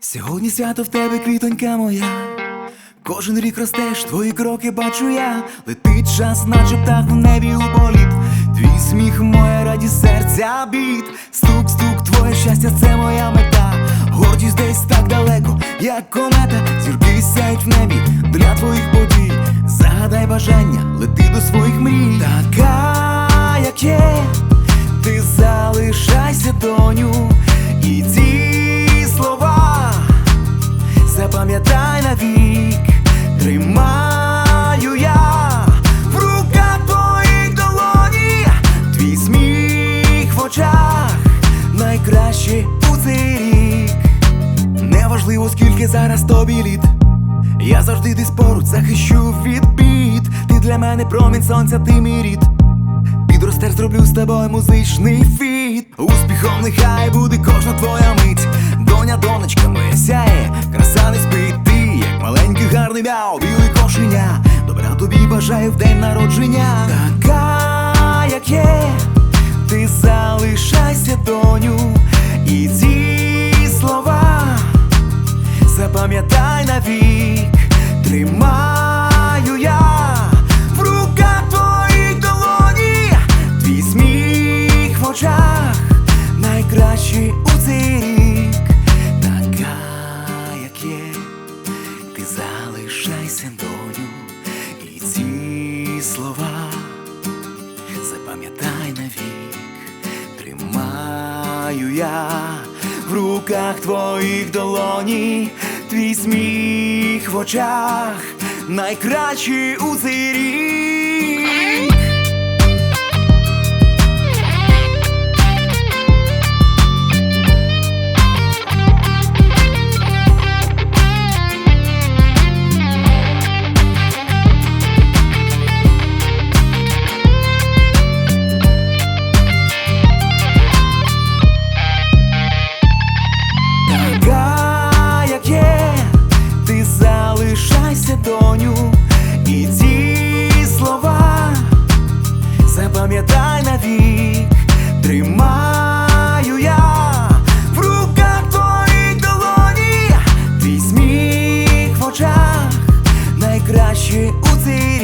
Сьогодні свято в тебе квітонька моя. Кожен рік ростеш, твої кроки бачу я. Летить час, наче птах в небі у політ. Твій сміх, моя радість серця біт. Стук, стук, твоє щастя, це моя мета. Гордість десь так далеко, як комета. Зірки сяють в небі для твоїх подій. Загадай бажання, лети до своїх мрій. Така, як є, ти залишайся, доню. І ці слова запам'ятай навік, тримаю я в руках твоїх долоні, твій сміх в очах, найкраще у цей рік. Неважливо, скільки зараз тобі літ. Я завжди десь поруч захищу від бід. Ти для мене промінь сонця, ти мій рід. Тобою музичний фіт. Успіхом нехай буде кожна твоя мить. Доня, донечка моя сяє, краса не спить ти, як маленький гарний мяу, білий кошеня. Добра тобі бажаю в день народження. Така, як є, очах, найкращий у цей рік, така, як є, ти залишайся, доню, і ці слова запам'ятай навік, тримаю я в руках твоїх долоні, твій сміх в очах, найкращий у цей рік. see